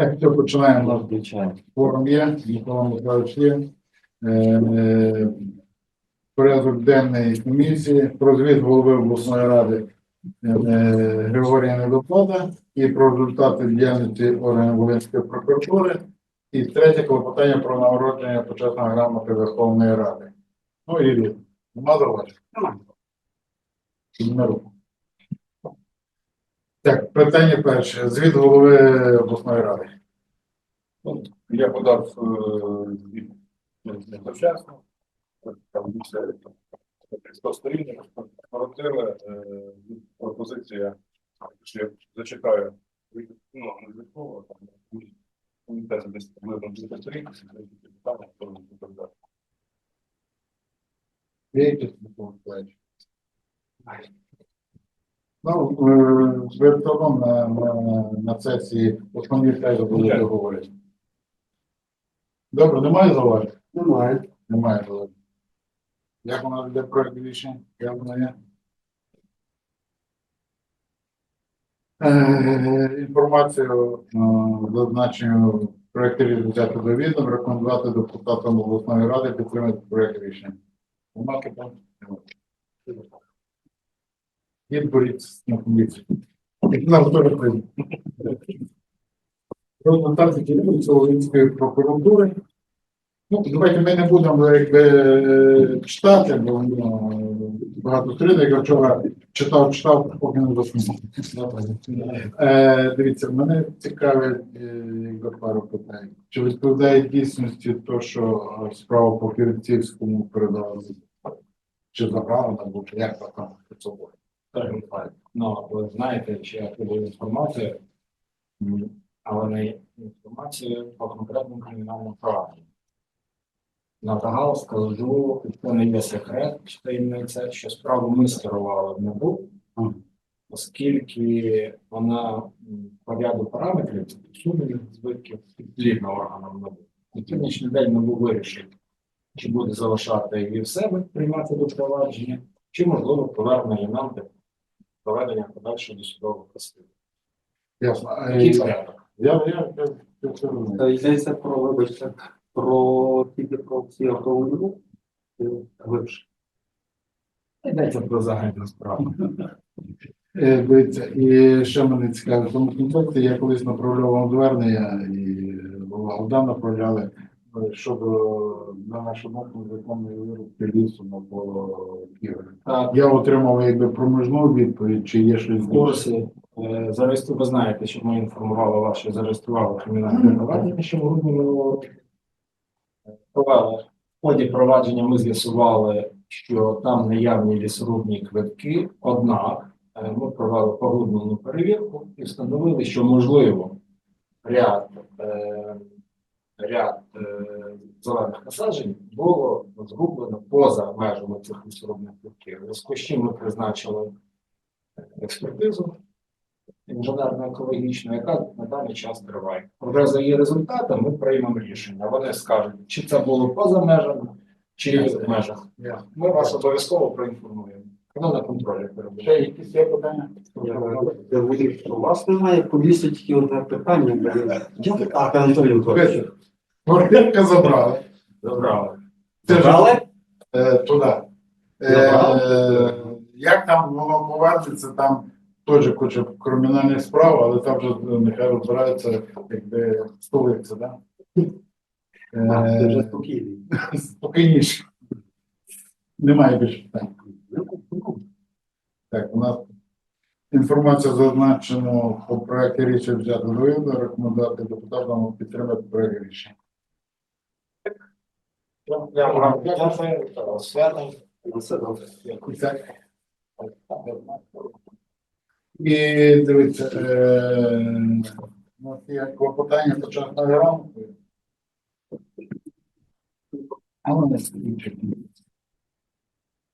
Так, все, починаємо. Форум є, Микола Михайлович є. Е, е, Порядок денний комісії про звіт голови обласної ради е, Григорія Недоплата і про результати діяльності органів Волинської прокуратури. І третє клопотання про нагородження почесної грамоти Верховної Ради. Ну і. Нема зауважень? Так, питання перше. Звіт голови обласної ради. Ну, Я подав е, звіт завчасно, там більше 100 сторінок, коротили, пропозиція, що я зачитаю, ну, не звітково, там, комітет десь приблизно 200 сторінок, питання, то і так далі. Є якісь питання? Ну, е, ви в на, на, на сесії основні тези будете говорити. Добре, немає зауважень? Немає. Немає зауважень. Як у нас йде проект рішення? Як воно є? Е, Інформацію е, зазначену в проєкті взяти до відома, рекомендувати депутатам обласної ради підтримати проєкт рішення. Нема питань? Немає. На комісії. Прокуратури. Ну, давайте ми не будемо якби читати, бо ну, багато сторінок, я вчора читав, читав, поки не заснув. Е, дивіться, мене цікавить е, якби пару питань. Чи відповідає дійсності то, що е, справа по Кирицівському передала? Чи забрала, або як там під собою? Так, Ну, ви знаєте, що я подаю інформацію, але не інформацію по конкретному кримінальному провадженню. На загал скажу, це не є секрет чи таємниця, що справу ми скерували в НАБУ, оскільки вона по ряду параметрів, суми збитків підлігна органам НАБУ. На сьогоднішній день НАБУ вирішив, чи буде залишати її в себе, приймати до провадження, чи можливо поверне нам для проведення подальшого досудового розслідування. Ясно. Е, Який порядок? Я, я, я, я розумію. Та йдеться про, вибачте, про тільки про ці автомобілі. Глибше. Йдеться про загальну справу. Е, Дивіться, і ще мене цікавить, в тому контексті я колись направляв вам звернення, і направляли, е, щоб е, на нашу думку законної вирубки лісу навколо Києва. Так, Я отримав якби проміжну відповідь, чи є щось в курсі е, зареєстру, ви знаєте, що ми інформували вас, що зареєстрували кримінальне провадження, що в грудні минулого року. Провели. В ході провадження ми з'ясували, що там наявні лісорубні квитки, однак е, ми провели поглиблену перевірку і встановили, що можливо ряд, е, ряд е, зелених насаджень було згублено поза межами цих лісорубних квитків. Зв'язку з чим ми призначили експертизу інженерно-екологічну, яка на даний час триває. Вже за її результатами ми приймемо рішення. Вони скажуть, чи це було поза межами, чи в межах. Ми вас обов'язково проінформуємо. Воно на контролі Ще перебуває. якісь є питання? Я вирішив, що у вас немає повісити тільки одне питання. Як так, Анатолій Миколаївич? Квартирка забрали. Забрали. Це ж Забрали? е, туди. Е, як там воно повернеться, там теж куча кримінальних справ, але там вже нехай розбираються, якби столиця, да? А, Ти вже Е, спокійний. спокійніше. Немає більше питань. Так, у нас інформація зазначена по проекті рішення взяти до відома, рекомендувати депутатам підтримати проект рішення. Я вам дякую. Свято. На все добре. І дивіться, е, ну, нас є клопотання початку рамки. А вони скільки?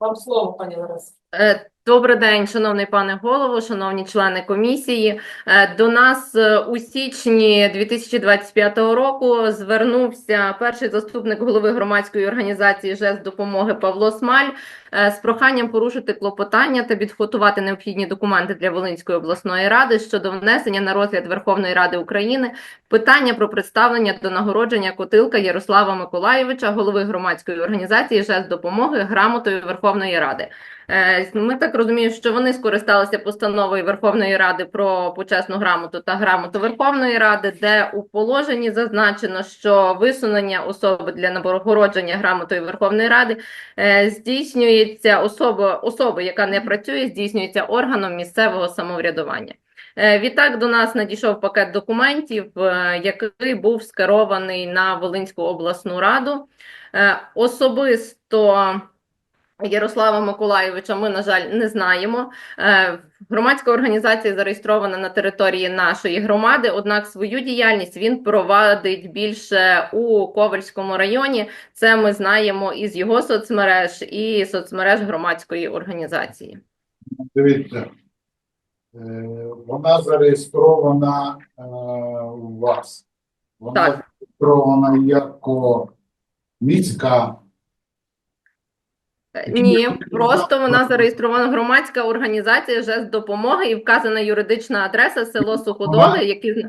Вам слово, пані Лариса. Е, Добрий день, шановний пане голово, шановні члени комісії. Е, До нас е, у січні 2025 року звернувся перший заступник голови громадської організації «Жест допомоги Павло Смаль е, з проханням порушити клопотання та підготувати необхідні документи для Волинської обласної ради щодо внесення на розгляд Верховної Ради України питання про представлення до нагородження Котилка Ярослава Миколаєвича, голови громадської організації «Жест допомоги грамотою Верховної Ради. Е, Ми так розуміємо, що вони скористалися постановою Верховної Ради про почесну грамоту та грамоту Верховної Ради, де у положенні зазначено, що висунення особи для нагородження грамотою Верховної Ради е, здійснюється особа, особа, яка не працює, здійснюється органом місцевого самоврядування. Е, Відтак до нас надійшов пакет документів, який був скерований на Волинську обласну раду. Особисто Ярослава Миколайовича ми, на жаль, не знаємо. Е, Громадська організація зареєстрована на території нашої громади, однак свою діяльність він провадить більше у Ковальському районі. Це ми знаємо із його соцмереж і соцмереж громадської організації. Дивіться, е, вона зареєстрована е, у вас. Вона Так. зареєстрована як міська. Ні, просто вона зареєстрована громадська організація «Жест допомоги» і вказана юридична адреса село Суходоли, які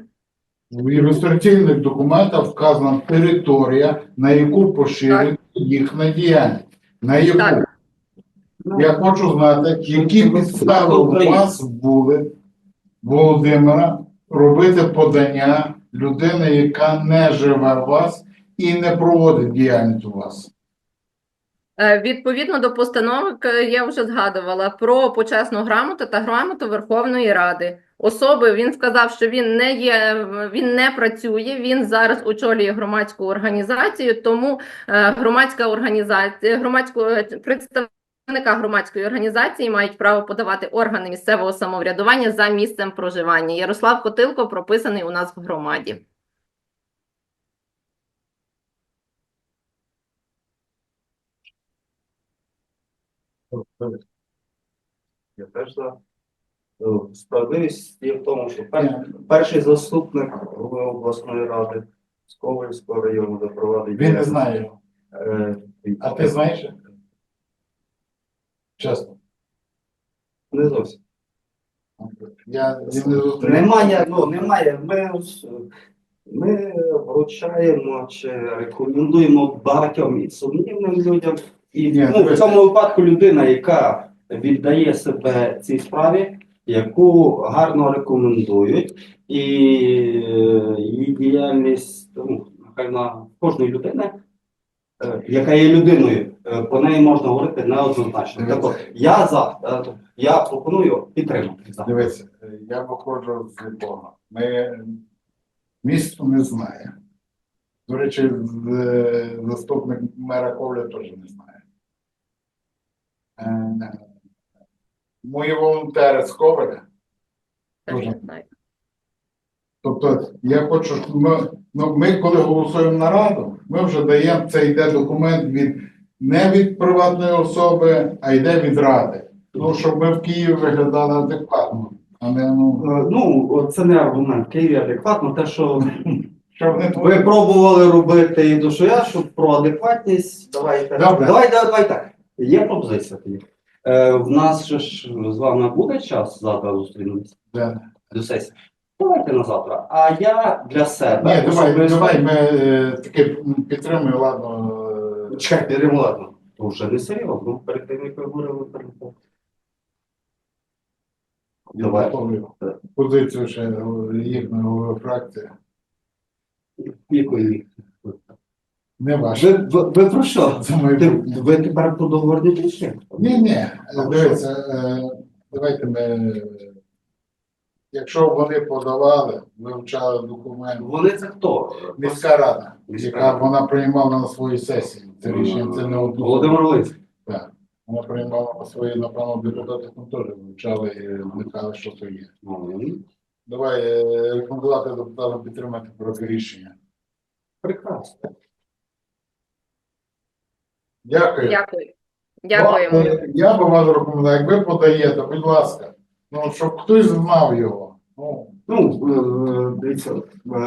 В ілюстраційних документах вказана територія, на яку поширена їхня діяльність. На яку? Так. Я хочу знати, які підстави у вас були, Володимира, робити подання людини, яка не живе у вас і не проводить діяльність у вас. Е, Відповідно до постановок, е, я вже згадувала про почесну грамоту та грамоту Верховної Ради. Особи він сказав, що він не є, він не працює. Він зараз очолює громадську організацію. Тому е, громадська організація, громадську представника громадської організації мають право подавати органи місцевого самоврядування за місцем проживання. Ярослав Котилко прописаний у нас в громаді. Я теж за. Е, Справедливість є в тому, що пер- перший заступник голови обласної ради з Ковальського району запровадить. Він не знає його. Е, А ти знаєш? Чесно. Не зовсім. Я не. Немає, ну немає. Ми, ми вручаємо чи рекомендуємо багатьом і сумнівним людям. І Ні, ну, в цьому випадку людина, яка віддає себе цій справі, яку гарно рекомендують, і е, її діяльність, ну, нехай на кожної людини, е, яка є людиною, е, про неї можна говорити неоднозначно. От, я за я пропоную підтримати. е, я виходжу з якого. Ми місто не знає. До речі, заступник мера Ковля теж не знає. Мої волонтери з Коваля. Тобто, я хочу, щоб ми, ну, ми коли голосуємо на раду, ми вже даємо це йде документ від не від приватної особи, а йде від ради. Ну, щоб ми в Києві виглядали адекватно, а не ну, Е, Ну, це не аргумент. В Києві адекватно. Те, що щоб не ви пробували робити і до що я, щоб про адекватність. Давайте. Давай, давай, давай так. Є пропозиція тоді. Е, в нас же ж з вами буде час завтра зустрінутися Да. до сесії. Давайте на завтра. А я для себе. Ні, давай, особисто- давай ми е, таке підтримуємо, ладно. е, Чекайте, ладно. То вже не серйозно. Перед тим, як ви говорили перед Давай. Позицію ще їхньої голови фракції. якої. Не ваше. Ви, ви, ви про що? Це Ти, майбутнє. ви тепер про договорні рішення? Ні, ні, дивіться, е, давайте ми. Якщо вони подавали, вивчали документ, Вони це хто? міська рада, Міська яка рада. вона приймала на своїй сесії. Це рішення це не одну. Володимир Волинський. Так. Вона приймала на свої, напевно, депутати там теж вивчали і вникали, що це є. Ну, Давай е, рекомендувати депутатам підтримати проти рішення. Прекрасно. Дякую. Дякую. Дякуємо. Ну, Я би вас рекомендував, як ви подаєте, будь ласка, ну, щоб хтось знав його. Ну, Ну, е, дивіться, е,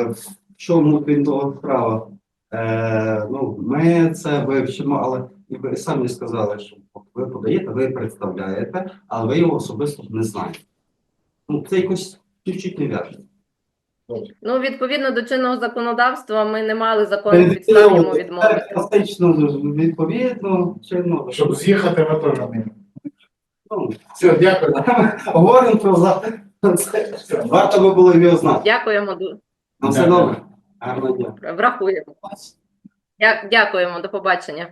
в чому він того справа? Е, ну, ми це вивчимо, але і ви самі сказали, що ви подаєте, ви представляєте, але ви його особисто не знаєте. Ну, це якось чуть-чуть не вяже. Ну, відповідно до чинного законодавства, ми не мали законних підстав йому відмовити. Класично, відповідно, чинно. щоб з'їхати, ми теж не. Ну, Все, дякую. говоримо про за. це. Варто би було його знати. Дякуємо, ду- Ну, все добре. Гарного дня. врахуємо. Дя- Дякуємо, до побачення.